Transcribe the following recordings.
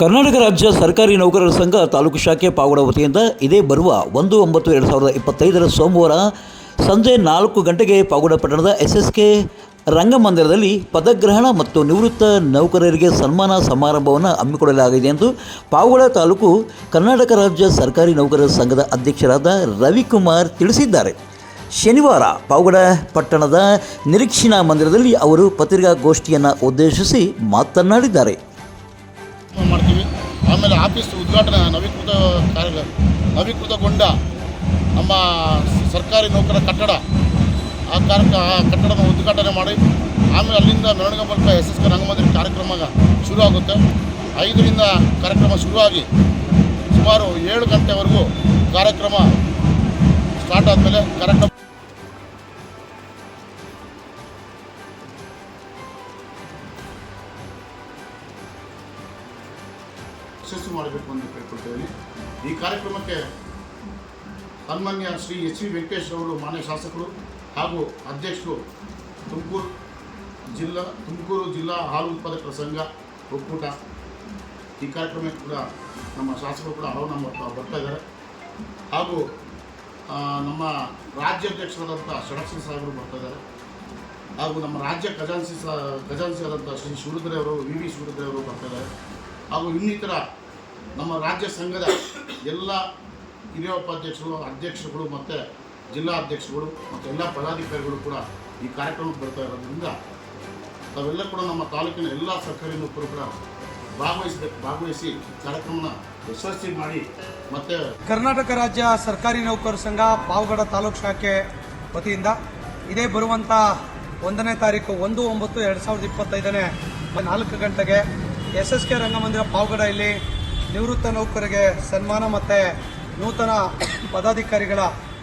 ಕರ್ನಾಟಕ ರಾಜ್ಯ ಸರ್ಕಾರಿ ನೌಕರರ ಸಂಘ ತಾಲೂಕು ಶಾಖೆ ಪಾವಗಡ ವತಿಯಿಂದ ಇದೇ ಬರುವ ಒಂದು ಒಂಬತ್ತು ಎರಡು ಸಾವಿರದ ಇಪ್ಪತ್ತೈದರ ಸೋಮವಾರ ಸಂಜೆ ನಾಲ್ಕು ಗಂಟೆಗೆ ಪಾವಗಡ ಪಟ್ಟಣದ ಎಸ್ ಎಸ್ ಕೆ ರಂಗಮಂದಿರದಲ್ಲಿ ಪದಗ್ರಹಣ ಮತ್ತು ನಿವೃತ್ತ ನೌಕರರಿಗೆ ಸನ್ಮಾನ ಸಮಾರಂಭವನ್ನು ಹಮ್ಮಿಕೊಳ್ಳಲಾಗಿದೆ ಎಂದು ಪಾವಗಡ ತಾಲೂಕು ಕರ್ನಾಟಕ ರಾಜ್ಯ ಸರ್ಕಾರಿ ನೌಕರರ ಸಂಘದ ಅಧ್ಯಕ್ಷರಾದ ರವಿಕುಮಾರ್ ತಿಳಿಸಿದ್ದಾರೆ. ಶನಿವಾರ ಪಾವಗಡ ಪಟ್ಟಣದ ನಿರೀಕ್ಷಣಾ ಮಂದಿರದಲ್ಲಿ ಅವರು ಪತ್ರಿಕಾಗೋಷ್ಠಿಯನ್ನು ಉದ್ದೇಶಿಸಿ ಮಾತನಾಡಿದ್ದಾರೆ. ಆಮೇಲೆ ಆಫೀಸ್ ಉದ್ಘಾಟನೆ ನವೀಕೃತ ಕಾರ್ಯ ನವೀಕೃತಗೊಂಡ ನಮ್ಮ ಸರ್ಕಾರಿ ನೌಕರ ಕಟ್ಟಡ. ಆ ಕಾರ್ಯ ಆ ಕಟ್ಟಡನ ಉದ್ಘಾಟನೆ ಮಾಡಿ, ಆಮೇಲೆ ಅಲ್ಲಿಂದ ಮೆರವಣಿಗೆ ಮೂಲಕ ಎಸ್ ಎಸ್ ರಂಗಮಂದಿರ ಕಾರ್ಯಕ್ರಮ ಶುರು ಆಗುತ್ತೆ ಐದರಿಂದ ಕಾರ್ಯಕ್ರಮ ಶುರುವಾಗಿ ಸುಮಾರು ಏಳು ಗಂಟೆವರೆಗೂ ಕಾರ್ಯಕ್ರಮ ಸ್ಟಾರ್ಟ್ ಆದಮೇಲೆ ಕಾರ್ಯಕ್ರಮ ಈ ಕಾರ್ಯಕ್ರಮಕ್ಕೆ ಸನ್ಮಾನ್ಯ ಶ್ರೀ ಎಚ್ ವಿ ವೆಂಕಟೇಶ್ ಅವರು ಮಾನ್ಯ ಶಾಸಕರು ಹಾಗೂ ಅಧ್ಯಕ್ಷರು ತುಮಕೂರು ಜಿಲ್ಲಾ ತುಮಕೂರು ಜಿಲ್ಲಾ ಹಾಲು ಉತ್ಪಾದಕರ ಸಂಘ ಒಕ್ಕೂಟ. ಈ ಕಾರ್ಯಕ್ರಮಕ್ಕೆ ಕೂಡ ನಮ್ಮ ಶಾಸಕರು ಕೂಡ ಹಲವು ನಮ್ಮ ಬರ್ತಾ- ಬರ್ತಾ ಇದ್ದಾರೆ. ಹಾಗೂ ನಮ್ಮ ರಾಜ್ಯಾಧ್ಯಕ್ಷರಾದಂಥ ಷಡಕ್ಷಿ ಸಾಹೇಬರು ಬರ್ತಾ ಇದ್ದಾರೆ. ಹಾಗೂ ನಮ್ಮ ರಾಜ್ಯ ಖಜಾನ್ಸಿ ಸ ಖಜಾನ್ಸಿ ಆದಂಥ ಶ್ರೀ ಶಿವರುದ್ರೆ ಅವರು, ವಿ ವಿ ಶಿವರುದ್ರೆ ಅವರು ಬರ್ತಾ ಇದ್ದಾರೆ. ಹಾಗೂ ಇನ್ನಿತರ ನಮ್ಮ ರಾಜ್ಯ ಸಂಘದ ಎಲ್ಲ ಹಿರಿಯ ಉಪಾಧ್ಯಕ್ಷರು, ಅಧ್ಯಕ್ಷರುಗಳು ಮತ್ತು ಜಿಲ್ಲಾ ಅಧ್ಯಕ್ಷರುಗಳು ಮತ್ತು ಎಲ್ಲ ಪದಾಧಿಕಾರಿಗಳು ಕೂಡ ಈ ಕಾರ್ಯಕ್ರಮಕ್ಕೆ ಬರ್ತಾ ಇರೋದ್ರಿಂದ ತಾವೆಲ್ಲ ಕೂಡ ನಮ್ಮ ತಾಲೂಕಿನ ಎಲ್ಲ ಸರ್ಕಾರಿ ನೌಕರು ಕೂಡ ಭಾಗವಹಿಸಬೇಕು ಭಾಗವಹಿಸಿ ಕಾರ್ಯಕ್ರಮನ ಯಶಸ್ವಿ ಮಾಡಿ ಮತ್ತು ಕರ್ನಾಟಕ ರಾಜ್ಯ ಸರ್ಕಾರಿ ನೌಕರ ಸಂಘ ಪಾವಗಡ ತಾಲೂಕು ಶಾಖೆ ವತಿಯಿಂದ ಇದೇ ಬರುವಂಥ ಒಂದನೇ ತಾರೀಕು ಒಂದು ಒಂಬತ್ತು ಎರಡು ಸಾವಿರದ ಇಪ್ಪತ್ತೈದನೇ ನಾಲ್ಕು ಗಂಟೆಗೆ ಎಸ್ ಎಸ್ ಕೆ ರಂಗಮಂದಿರ ಪಾವಗಡ ಇಲ್ಲಿ ನಿವೃತ್ತ ನೌಕರರಿಗೆ ಸನ್ಮಾನ ಮತ್ತು ನೂತನ ಪದಾಧಿಕಾರಿಗಳ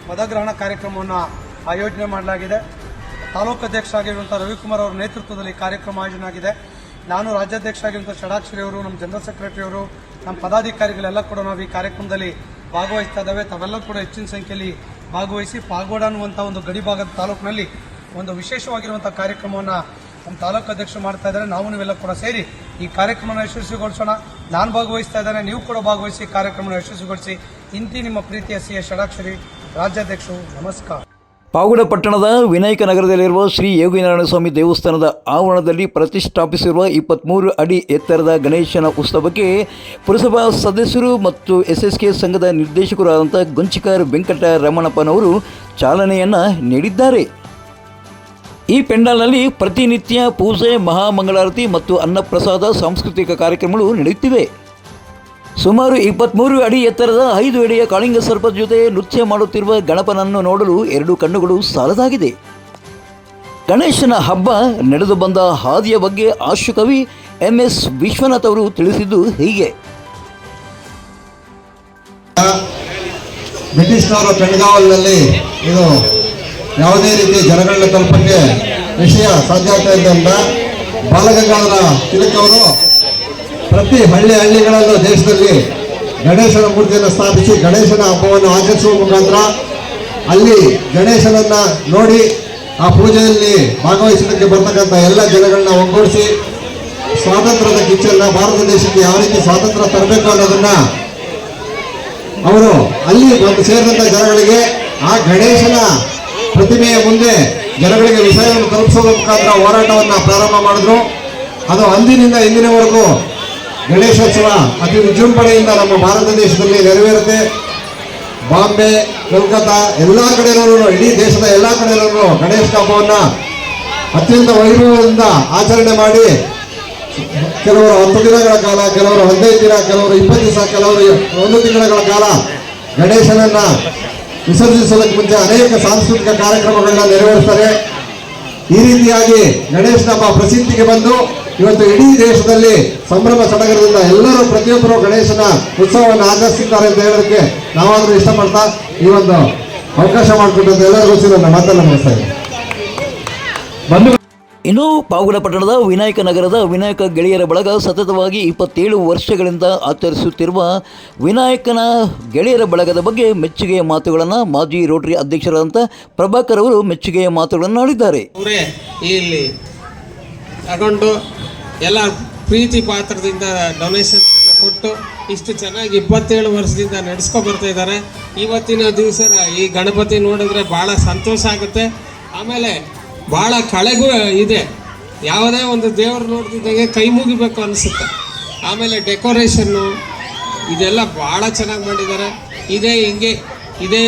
ಪದಗ್ರಹಣ ಕಾರ್ಯಕ್ರಮವನ್ನು ಆಯೋಜನೆ ಮಾಡಲಾಗಿದೆ. ತಾಲೂಕು ಅಧ್ಯಕ್ಷ ಆಗಿರುವಂಥ ರವಿಕುಮಾರ್ ಅವರ ನೇತೃತ್ವದಲ್ಲಿ ಕಾರ್ಯಕ್ರಮ ಆಯೋಜನೆ ಆಗಿದೆ ನಾನು ರಾಜ್ಯಾಧ್ಯಕ್ಷ ಆಗಿರುವಂಥ ಷಡಾಕ್ಷರಿ ಅವರು, ನಮ್ಮ ಜನರಲ್ ಸೆಕ್ರೆಟರಿ ಅವರು, ನಮ್ಮ ಪದಾಧಿಕಾರಿಗಳೆಲ್ಲ ಕೂಡ ನಾವು ಈ ಕಾರ್ಯಕ್ರಮದಲ್ಲಿ ಭಾಗವಹಿಸ್ತಾ ಇದ್ದಾವೆ. ತಾವೆಲ್ಲ ಕೂಡ ಹೆಚ್ಚಿನ ಸಂಖ್ಯೆಯಲ್ಲಿ ಭಾಗವಹಿಸಿ ಪಾಗೋಡ ಅನ್ನುವಂಥ ಒಂದು ಗಡಿ ಭಾಗದ ತಾಲೂಕಿನಲ್ಲಿ ಒಂದು ವಿಶೇಷವಾಗಿರುವಂಥ ಕಾರ್ಯಕ್ರಮವನ್ನು ನಮ್ಮ ತಾಲೂಕು ಅಧ್ಯಕ್ಷರು ಮಾಡ್ತಾ ಇದ್ದಾರೆ. ನಾವು ನೀವೆಲ್ಲ ಕೂಡ ಸೇರಿ ಈ ಕಾರ್ಯಕ್ರಮನ ಯಶಸ್ವಿಗೊಳಿಸೋಣ. ನಾನು ಭಾಗವಹಿಸ್ತಾ ಇದ್ದೇನೆ. ನೀವು ಕೂಡ ಭಾಗವಹಿಸಿ ಕಾರ್ಯಕ್ರಮನ ಯಶಸ್ವಿಗೊಳಿಸಿ. ಇಂತಿ ನಿಮ್ಮ ಪ್ರೀತಿಯ ಸಿ ಎಸ್ ಷಡಾಕ್ಷರಿ ರಾಜ್ಯಾಧ್ಯಕ್ಷರು, ನಮಸ್ಕಾರ. ಪಾವಗಡ ಪಟ್ಟಣದ ವಿನಾಯಕ ನಗರದಲ್ಲಿರುವ ಶ್ರೀ ಯೋಗಿನಾರಾಯಣ ಸ್ವಾಮಿ ದೇವಸ್ಥಾನದ ಆವರಣದಲ್ಲಿ ಪ್ರತಿಷ್ಠಾಪಿಸಿರುವ ಇಪ್ಪತ್ತ್ಮೂರು ಅಡಿ ಎತ್ತರದ ಗಣೇಶನ ಉತ್ಸವಕ್ಕೆ ಪುರಸಭಾ ಸದಸ್ಯರು ಮತ್ತು ಎಸ್ ಎಸ್ ಕೆ ಸಂಘದ ನಿರ್ದೇಶಕರಾದಂಥ ಗುಂಚಿಕಾರ್ ವೆಂಕಟ ರಮಣಪ್ಪನವರು ಚಾಲನೆಯನ್ನು ನೀಡಿದ್ದಾರೆ. ಈ ಪೆಂಡಾಲ್ನಲ್ಲಿ ಪ್ರತಿನಿತ್ಯ ಪೂಜೆ, ಮಹಾಮಂಗಳಾರತಿ ಮತ್ತು ಅನ್ನಪ್ರಸಾದ ಸಾಂಸ್ಕೃತಿಕ ಕಾರ್ಯಕ್ರಮಗಳು ನಡೆಯುತ್ತಿವೆ. ಸುಮಾರು ಇಪ್ಪತ್ತ್ಮೂರು ಅಡಿ ಎತ್ತರದ ಐದು ಅಡಿಯ ಕಾಳಿಂಗ ಸರ್ಪದ ಜೊತೆ ನೃತ್ಯ ಮಾಡುತ್ತಿರುವ ಗಣಪನನ್ನು ನೋಡಲು ಎರಡು ಕಣ್ಣುಗಳು ಸಾಲದಾಗಿದೆ. ಗಣೇಶನ ಹಬ್ಬ ನಡೆದು ಬಂದ ಹಾದಿಯ ಬಗ್ಗೆ ಆಶುಕವಿ ಎಂ ಎಸ್ ವಿಶ್ವನಾಥ್ ಅವರು ತಿಳಿಸಿದ್ದು ಹೀಗೆ. ಬ್ರಿಟಿಷ್ನವರ ಬೆಳಗಾವಲಿನಲ್ಲಿ ಇದು ಯಾವುದೇ ರೀತಿ ಜನಗಳನ್ನ ತಲುಪಕ್ಕೆ ವಿಷಯ ಸಾಧ್ಯ ಆಗ್ತಾ ಇದ್ದರಿಂದ ಬಾಲಗಂಗಾಧರ ತಿಲಕ್ ಅವರು ಪ್ರತಿ ಹಳ್ಳಿ ಹಳ್ಳಿಗಳಲ್ಲೂ ದೇಶದಲ್ಲಿ ಗಣೇಶನ ಮೂರ್ತಿಯನ್ನು ಸ್ಥಾಪಿಸಿ ಗಣೇಶನ ಹಬ್ಬವನ್ನು ಆಚರಿಸುವ ಮುಖಾಂತರ ಅಲ್ಲಿ ಗಣೇಶನನ್ನ ನೋಡಿ ಆ ಪೂಜೆಯಲ್ಲಿ ಭಾಗವಹಿಸೋದಕ್ಕೆ ಬರ್ತಕ್ಕಂಥ ಎಲ್ಲ ಜನಗಳನ್ನ ಒಗ್ಗೂಡಿಸಿ ಸ್ವಾತಂತ್ರ್ಯದ ಕಿಚ್ಚನ್ನ ಭಾರತ ದೇಶಕ್ಕೆ ಯಾವ ರೀತಿ ಸ್ವಾತಂತ್ರ್ಯ ತರಬೇಕು ಅನ್ನೋದನ್ನ ಅವರು ಅಲ್ಲಿ ಒಂದು ಸೇರಿದಂಥ ಜನಗಳಿಗೆ ಆ ಗಣೇಶನ ಪ್ರತಿಮೆಯ ಮುಂದೆ ಜನಗಳಿಗೆ ವಿಷಯವನ್ನು ತಲುಪಿಸೋದ್ರ ಮುಖಾಂತರ ಹೋರಾಟವನ್ನ ಪ್ರಾರಂಭ ಮಾಡಿದ್ರು. ಅದು ಅಂದಿನಿಂದ ಇಂದಿನವರೆಗೂ ಗಣೇಶೋತ್ಸವ ಅತಿ ವಿಜೃಂಭಣೆಯಿಂದ ನಮ್ಮ ಭಾರತ ದೇಶದಲ್ಲಿ ನೆರವೇರುತ್ತೆ. ಬಾಂಬೆ ಕೋಲ್ಕತ್ತಾ ಎಲ್ಲ ಕಡೆಯಲ್ಲೂ, ಇಡೀ ದೇಶದ ಎಲ್ಲ ಕಡೆಯಲ್ಲೂ ಗಣೇಶ ಹಬ್ಬವನ್ನ ಅತ್ಯಂತ ವೈಭವದಿಂದ ಆಚರಣೆ ಮಾಡಿ, ಕೆಲವರು ಹತ್ತು ದಿನಗಳ ಕಾಲ, ಕೆಲವರು ಹದಿನೈದು ದಿನ, ಕೆಲವರು ಇಪ್ಪತ್ತು ದಿವಸ, ಕೆಲವರು ಒಂದು ತಿಂಗಳ ಕಾಲ ಗಣೇಶನನ್ನ ವಿಸರ್ಜಿಸೋದಕ್ಕೆ ಮುಂಚೆ ಅನೇಕ ಸಾಂಸ್ಕೃತಿಕ ಕಾರ್ಯಕ್ರಮಗಳನ್ನ ನೆರವೇರಿಸ್ತಾರೆ. ಈ ರೀತಿಯಾಗಿ ಗಣೇಶನ ಹಬ್ಬ ಪ್ರಸಿದ್ಧಿಗೆ ಬಂದು ಇವತ್ತು ಇಡೀ ದೇಶದಲ್ಲಿ ಸಂಭ್ರಮ ಸಡಗರದಿಂದ ಎಲ್ಲರೂ ಪ್ರತಿಯೊಬ್ಬರು ಗಣೇಶನ ಉತ್ಸವವನ್ನು ಆಚರಿಸಿದ್ದಾರೆ ಅಂತ ಹೇಳೋದಕ್ಕೆ ನಾವಾದ್ರೂ ಇಷ್ಟಪಡ್ತಾ ಈ ಒಂದು ಅವಕಾಶ ಮಾಡಿಕೊಟ್ಟಂತ ಎಲ್ಲರಿಗೂ ನನ್ನ ಮಾತನ್ನು ಮುಗಿಸ್ತಾ ಇದ್ದೀನಿ ಇನ್ನು ಪಾವಗಡ ಪಟ್ಟಣದ ವಿನಾಯಕ ನಗರದ ವಿನಾಯಕ ಗೆಳೆಯರ ಬಳಗ ಸತತವಾಗಿ ಇಪ್ಪತ್ತೇಳು ವರ್ಷಗಳಿಂದ ಆಚರಿಸುತ್ತಿರುವ ವಿನಾಯಕನ ಗೆಳೆಯರ ಬಳಗದ ಬಗ್ಗೆ ಮೆಚ್ಚುಗೆಯ ಮಾತುಗಳನ್ನು ಮಾಜಿ ರೋಟರಿ ಅಧ್ಯಕ್ಷರಾದಂಥ ಪ್ರಭಾಕರ್ ಅವರು ಮೆಚ್ಚುಗೆಯ ಮಾತುಗಳನ್ನು ಆಡಿದ್ದಾರೆ. ಅವರೇ, ಇಲ್ಲಿ ತಗೊಂಡು ಎಲ್ಲ ಪ್ರೀತಿ ಪಾತ್ರದಿಂದ ಡೊನೇಷನ್ ಕೊಟ್ಟು ಇಷ್ಟು ಚೆನ್ನಾಗಿ ಇಪ್ಪತ್ತೇಳು ವರ್ಷದಿಂದ ನಡೆಸ್ಕೊ ಬರ್ತಾ ಇದ್ದಾರೆ. ಇವತ್ತಿನ ದಿವಸ ಈ ಗಣಪತಿ ನೋಡಿದ್ರೆ ಭಾಳ ಸಂತೋಷ ಆಗುತ್ತೆ. ಆಮೇಲೆ ಭಾಳ ಕಳೆಗೂ ಇದೆ. ಯಾವುದೇ ಒಂದು ದೇವರು ನೋಡ್ತಿದ್ದಂಗೆ ಕೈ ಮುಗಿಬೇಕು ಅನಿಸುತ್ತೆ. ಆಮೇಲೆ ಡೆಕೋರೇಷನ್ನು, ಇದೆಲ್ಲ ಭಾಳ ಚೆನ್ನಾಗಿ ಮಾಡಿದ್ದಾರೆ. ಇದೇ ಹಿಂಗೆ, ಇದೇ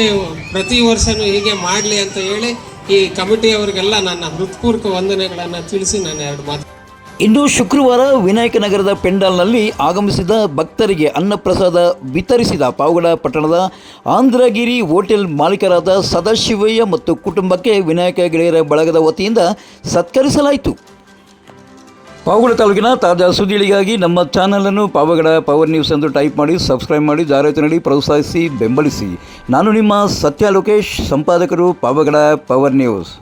ಪ್ರತಿ ವರ್ಷವೂ ಹೀಗೆ ಮಾಡಲಿ ಅಂತ ಹೇಳಿ ಈ ಕಮಿಟಿಯವರಿಗೆಲ್ಲ ನನ್ನ ಹೃತ್ಪೂರ್ವಕ ವಂದನೆಗಳನ್ನು ತಿಳಿಸಿ ನಾನು ಎರಡು ಮಾತು ಇಂದು ಶುಕ್ರವಾರ ವಿನಾಯಕನಗರದ ಪೆಂಡಾಲ್ನಲ್ಲಿ ಆಗಮಿಸಿದ ಭಕ್ತರಿಗೆ ಅನ್ನಪ್ರಸಾದ ವಿತರಿಸಿದ ಪಾವಗಡ ಪಟ್ಟಣದ ಆಂಧ್ರಗಿರಿ ಹೋಟೆಲ್ ಮಾಲೀಕರಾದ ಸದಾಶಿವಯ್ಯ ಮತ್ತು ಕುಟುಂಬಕ್ಕೆ ವಿನಾಯಕ ಗೆಳೆಯರ ಬಳಗದ ವತಿಯಿಂದ ಸತ್ಕರಿಸಲಾಯಿತು. ಪಾವಗಡ ತಾಲೂಕಿನ ತಾಜಾ ಸುದ್ದಿಗಳಿಗಾಗಿ ನಮ್ಮ ಚಾನಲನ್ನು ಪಾವಗಡ ಪವರ್ ನ್ಯೂಸ್ ಎಂದು ಟೈಪ್ ಮಾಡಿ, ಸಬ್ಸ್ಕ್ರೈಬ್ ಮಾಡಿ ಜಾಹೀರಾತಿನಲ್ಲಿ ಪ್ರೋತ್ಸಾಹಿಸಿ, ಬೆಂಬಲಿಸಿ. ನಾನು ನಿಮ್ಮ ಸತ್ಯ ಲೋಕೇಶ್ ಸಂಪಾದಕರು ಪಾವಗಡ ಪವರ್ ನ್ಯೂಸ್.